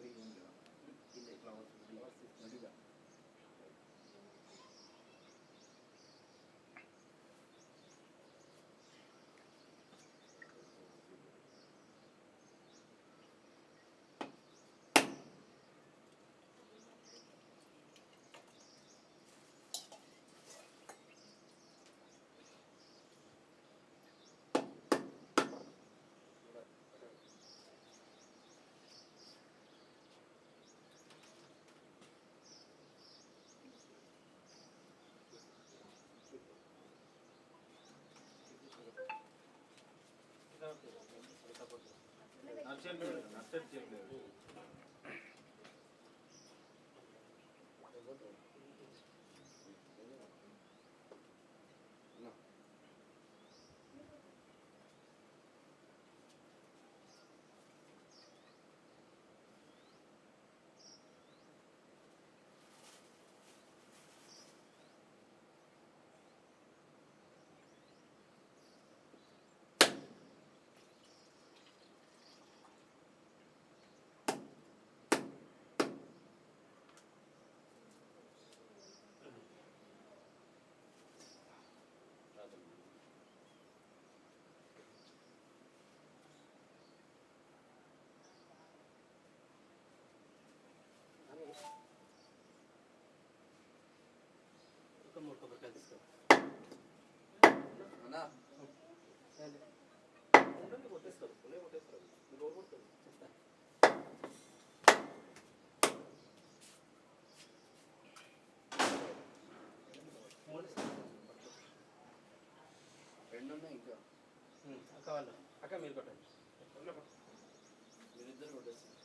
What are you. నచ్చట్లేదు నచ్చట్లేదు ఒక అక్క వాళ్ళు. అక్క మీరు కొట్టండి. మీరిద్దరు కొట్టేస్తారు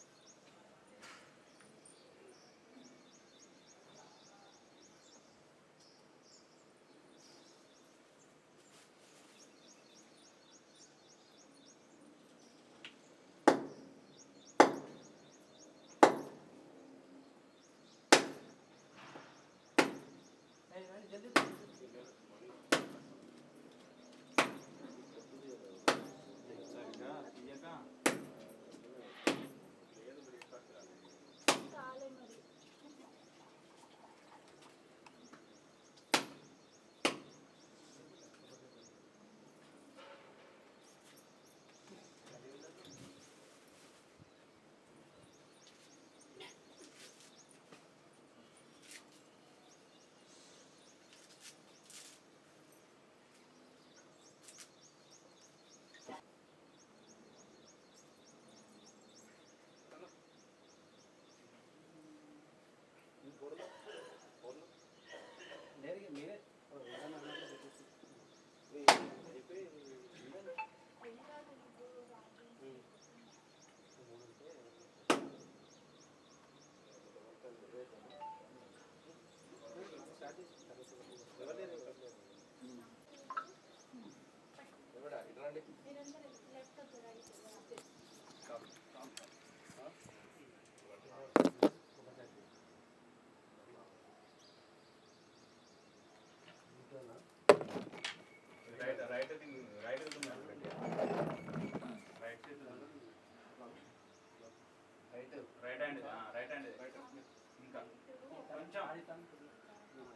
ఎవరు లేరు ఎవరు లేరు ఎవడా ఇటు రండి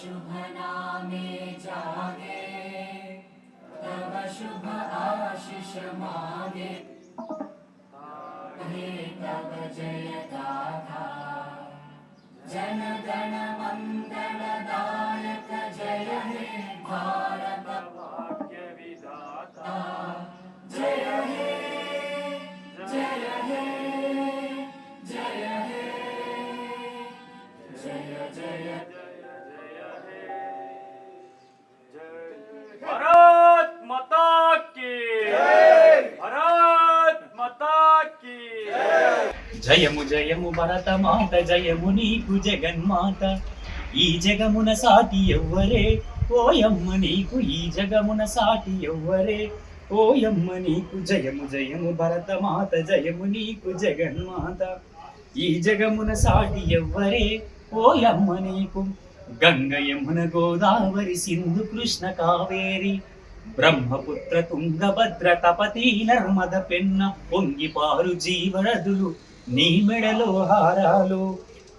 शुभ नामे जागे। तव शुभ आशीष मागे। हे तव जय गाथा जन गण జయము జయము భరతమాత జయము నీకు జగన్మాత. ఈ జగమున సాటి ఎవ్వరే? ఓయమ్మ నీకు ఈ జగమున సాటి ఎవ్వరే? ఓయమ్మ నీకు జయము జయము భరతమాత జయము నీకు జగన్మాత. ఈ జగమున సాటి ఎవ్వరే? ఓయమ్మ నీకు. గంగ యమున గోదావరి సింధు కృష్ణ కావేరి. బ్రహ్మపుత్ర తుంగభద్ర తపతి నర్మద పెన్న పొంగిపారు జీవరదులు. నీ మెడలో హారాలు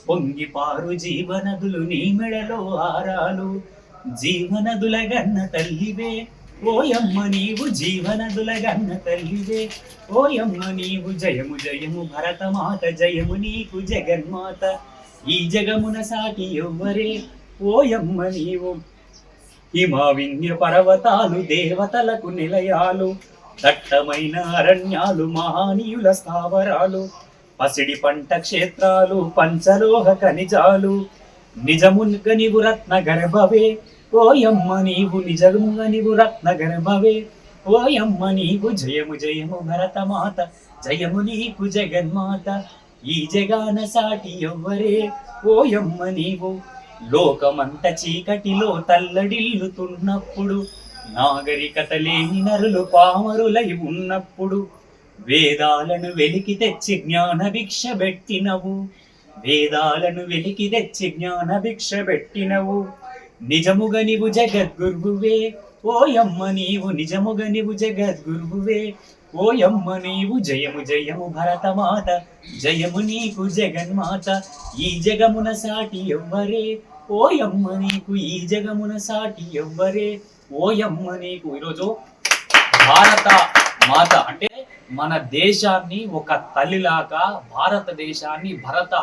పొంగిపారు జీవనదులు నీ మెడలో హారాలు. జీవనదుల గన్న తల్లివే ఓయమ్మ నీవు జీవనదుల గన్న తల్లివే. ఓయమ్మ నీవు జయము జయము భరతమాత జయము నీకు జగన్మాత. ఈ జగమున సాటి ఎవ్వరే ఓయమ్మ నీవు. హిమావిన్య పర్వతాలు దేవతలకు నిలయాలు దట్టమైన అరణ్యాలు మహానీయుల స్థావరాలు. పసిడి పంట క్షేత్రాలు పంచలోహ ఖనిజాలు. నిజమున్గ నీవు రత్న గర్భవే ఓయమ్మ నీవు నిజముగ నీవు రత్న గర్భవే ఓయమ్మ నీవు జయము జయము భరతమాత. జయము నీకు జగన్మాత. ఈ జగాన సాటి ఎవ్వరే. ఓయమ్మ నీవు లోకమంత చీకటిలో తల్లడిల్లుతున్నప్పుడు నాగరికత లేని నరులు పామరులై ఉన్నప్పుడు వేదాలను వెలికి తెచ్చి జ్ఞాన భిక్ష పెట్టినవు. వేదాలను వెలికి తెచ్చి జ్ఞాన భిక్ష పెట్టినవు. నిజముగ నీవు జగద్గురువే ఓయమ్మ నీవు నిజముగ నీవు జగద్గురువే ఓయమ్మ నీవు జయము జయము భరతమాత జయము నీకు జగన్మాత ఈ జగమున సాటి ఎవ్వరే ఓయమ్మ నీకు ఈ జగమున సాటి ఎవ్వరే ఓయమ్మ నీకు ఈరోజు భారత మాత. అంటే మన దేశాన్ని ఒక తల్లిలాగా భారతదేశాన్ని భరత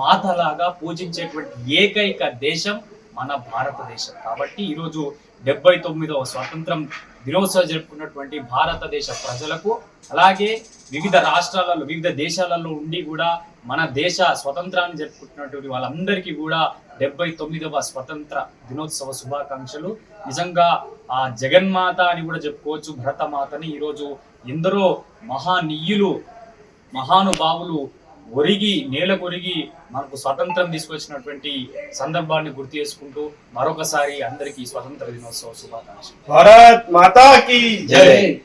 మాతలాగా పూజించేటువంటి ఏకైక దేశం మన భారతదేశం. కాబట్టి ఈరోజు డెబ్బై తొమ్మిదవ స్వాతంత్రం దినోత్సవం జరుపుకున్నటువంటి భారతదేశ ప్రజలకు అలాగే వివిధ రాష్ట్రాలలో వివిధ దేశాలలో ఉండి కూడా మన దేశ స్వతంత్రాన్ని జరుపుకుంటున్నటువంటి వాళ్ళందరికీ కూడా డెబ్బై తొమ్మిదవ స్వతంత్ర దినోత్సవ శుభాకాంక్షలు. నిజంగా ఆ జగన్మాత అని కూడా చెప్పుకోవచ్చు భరతమాతని. ఈరోజు ఎందరో మహానీయులు మహానుభావులు ఒరిగి నేల కొరిగి మనకు స్వతంత్రం తీసుకొచ్చినటువంటి సందర్భాన్ని గుర్తు చేసుకుంటూ మరొకసారి అందరికీ స్వతంత్ర దినోత్సవ శుభాకాంక్షలు. భారత్ మాతా కీ జై.